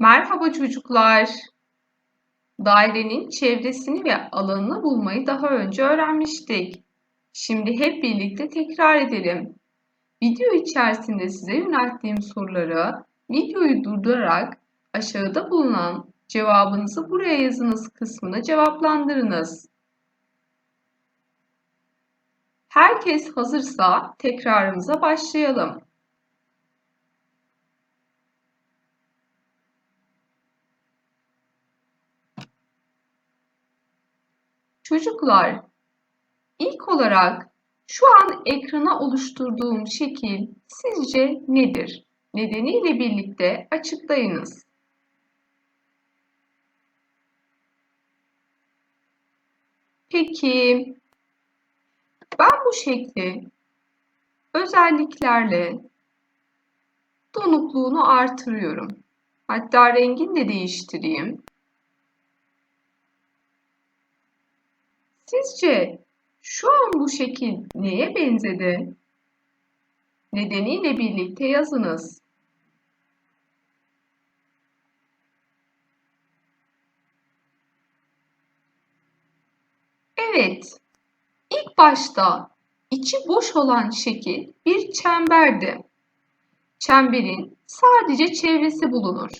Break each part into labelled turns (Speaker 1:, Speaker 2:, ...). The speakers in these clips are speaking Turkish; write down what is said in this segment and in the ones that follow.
Speaker 1: Merhaba çocuklar. Dairenin çevresini ve alanını bulmayı daha önce öğrenmiştik. Şimdi hep birlikte tekrar edelim. Video içerisinde size yönelttiğim soruları videoyu durdurarak aşağıda bulunan cevabınızı buraya yazınız kısmına cevaplandırınız. Herkes hazırsa tekrarımıza başlayalım. Çocuklar, ilk olarak şu an ekrana oluşturduğum şekil sizce nedir? Nedeniyle birlikte açıklayınız. Peki, ben bu şekli özelliklerle donukluğunu artırıyorum. Hatta rengini de değiştireyim. Sizce şu an bu şekil neye benzedi? Nedeniyle birlikte yazınız. Evet, ilk başta içi boş olan şekil bir çemberdi. Çemberin sadece çevresi bulunur.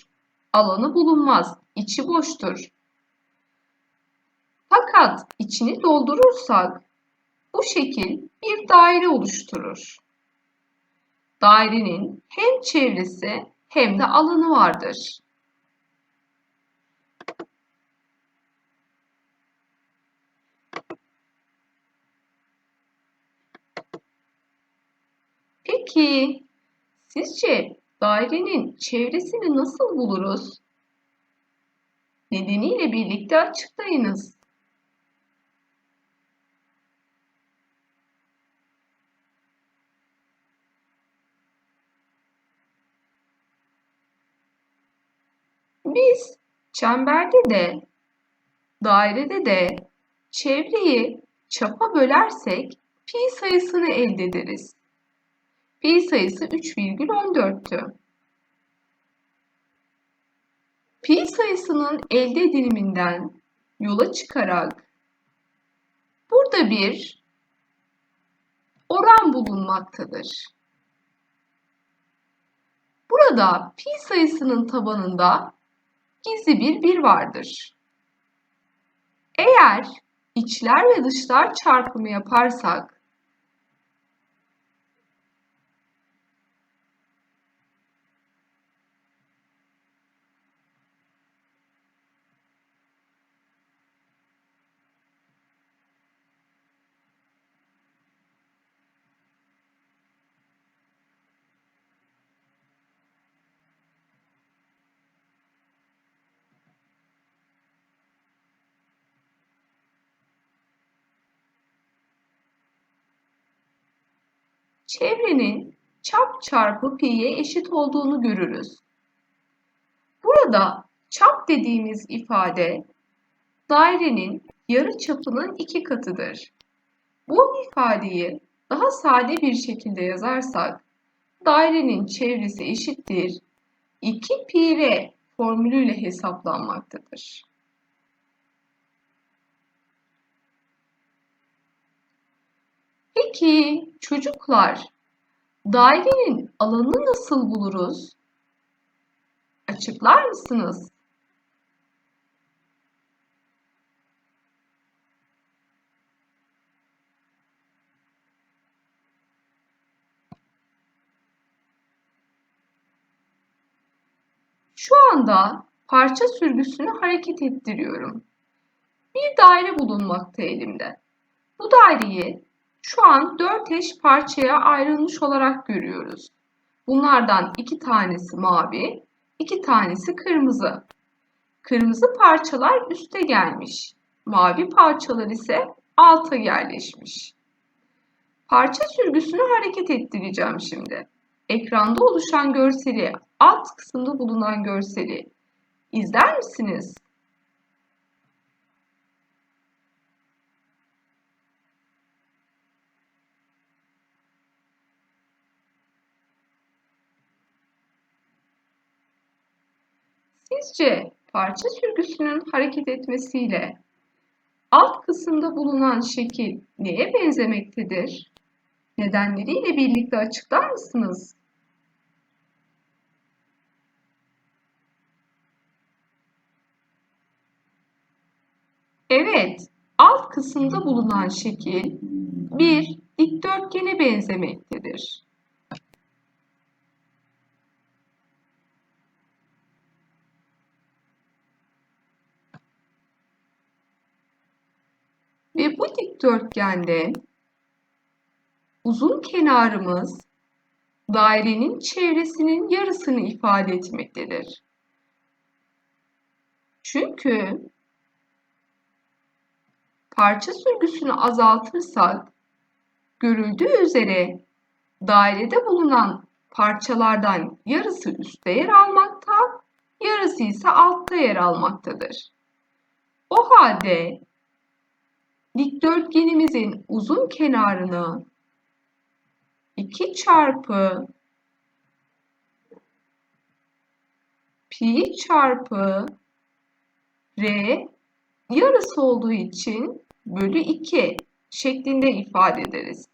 Speaker 1: Alanı bulunmaz, içi boştur. Fakat içini doldurursak bu şekil bir daire oluşturur. Dairenin hem çevresi hem de alanı vardır. Peki sizce dairenin çevresini nasıl buluruz? Nedeniyle birlikte açıklayınız. Biz çemberde de dairede de çevreyi çapa bölersek pi sayısını elde ederiz. Pi sayısı 3,14'tü. Pi sayısının elde ediliminden yola çıkarak burada bir oran bulunmaktadır. Burada pi sayısının tabanında gizli bir bir vardır. Eğer içler ve dışlar çarpımı yaparsak çevrenin çap çarpı pi'ye eşit olduğunu görürüz. Burada çap dediğimiz ifade dairenin yarı çapının iki katıdır. Bu ifadeyi daha sade bir şekilde yazarsak dairenin çevresi eşittir 2 pi r formülüyle hesaplanmaktadır. Peki çocuklar dairenin alanını nasıl buluruz? Açıklar mısınız? Şu anda parça sürgüsünü hareket ettiriyorum. Bir daire bulunmakta elimde. Bu daireyi şu an 4 eş parçaya ayrılmış olarak görüyoruz. Bunlardan iki tanesi mavi, iki tanesi kırmızı. Kırmızı parçalar üste gelmiş. Mavi parçalar ise alta yerleşmiş. Parça sürgüsünü hareket ettireceğim şimdi. Ekranda oluşan görseli, alt kısımda bulunan görseli izler misiniz? Sizce parça sürgüsünün hareket etmesiyle alt kısımda bulunan şekil neye benzemektedir? Nedenleriyle birlikte açıklar mısınız? Evet, alt kısımda bulunan şekil bir dikdörtgene benzemektedir. Ve bu dikdörtgende uzun kenarımız dairenin çevresinin yarısını ifade etmektedir. Çünkü parça sürgüsünü azaltırsak görüldüğü üzere dairede bulunan parçalardan yarısı üstte yer almakta, yarısı ise altta yer almaktadır. O halde dikdörtgenimizin uzun kenarını 2 çarpı pi çarpı r yarısı olduğu için bölü 2 şeklinde ifade ederiz.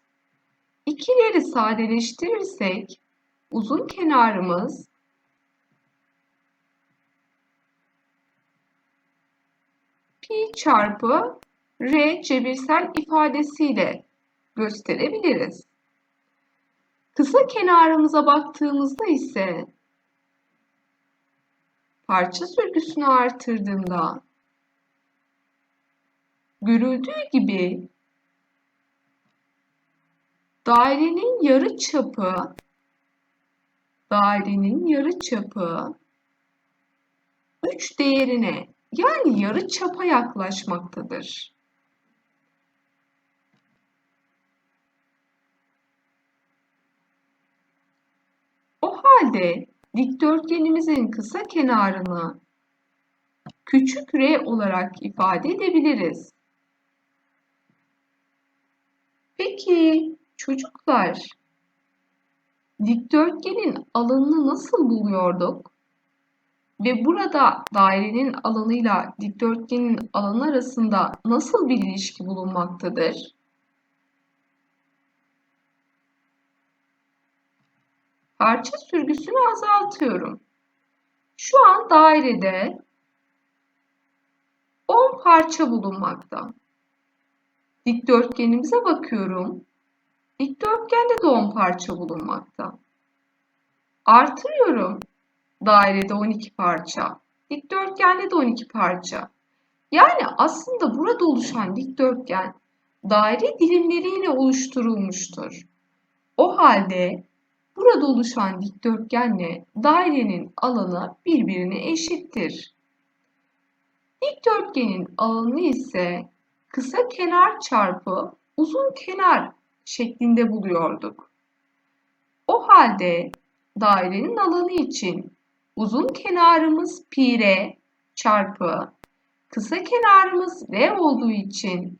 Speaker 1: İkileri sadeleştirirsek uzun kenarımız pi çarpı r cebirsel ifadesiyle gösterebiliriz. Kısa kenarımıza baktığımızda ise parça sürgüsünü artırdığımda görüldüğü gibi dairenin yarı çapı dairenin yarı çapı 3 değerine yani yarı çapa yaklaşmaktadır. O halde dikdörtgenimizin kısa kenarını küçük r olarak ifade edebiliriz. Peki çocuklar dikdörtgenin alanını nasıl buluyorduk? Ve burada dairenin alanıyla dikdörtgenin alanı arasında nasıl bir ilişki bulunmaktadır? Parça sürgüsünü azaltıyorum. Şu an dairede 10 parça bulunmakta. Dikdörtgenimize bakıyorum. Dikdörtgende de 10 parça bulunmakta. Artırıyorum. Dairede 12 parça. Dikdörtgende de 12 parça. Yani aslında burada oluşan dikdörtgen daire dilimleriyle oluşturulmuştur. O halde burada oluşan dikdörtgenle dairenin alanı birbirine eşittir. Dikdörtgenin alanı ise kısa kenar çarpı uzun kenar şeklinde buluyorduk. O halde dairenin alanı için uzun kenarımız pi r çarpı kısa kenarımız r olduğu için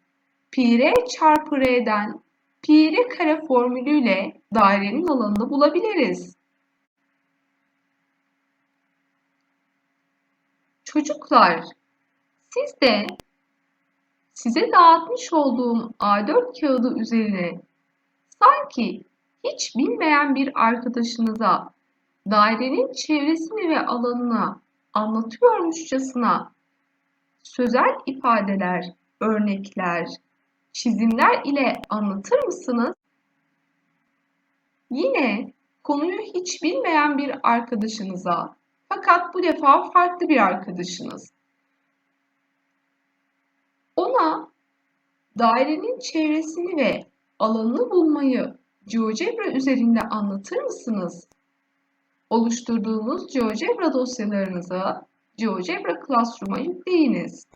Speaker 1: pi r çarpı r'den pi r kare formülüyle dairenin alanını bulabiliriz. Çocuklar, siz de size dağıtmış olduğum A4 kağıdı üzerine sanki hiç bilmeyen bir arkadaşınıza dairenin çevresini ve alanını anlatıyormuşçasına sözel ifadeler, örnekler, çizimler ile anlatır mısınız? Yine konuyu hiç bilmeyen bir arkadaşınıza fakat bu defa farklı bir arkadaşınız. Ona dairenin çevresini ve alanını bulmayı GeoGebra üzerinde anlatır mısınız? Oluşturduğunuz GeoGebra dosyalarınızı GeoGebra Classroom'a yükleyiniz.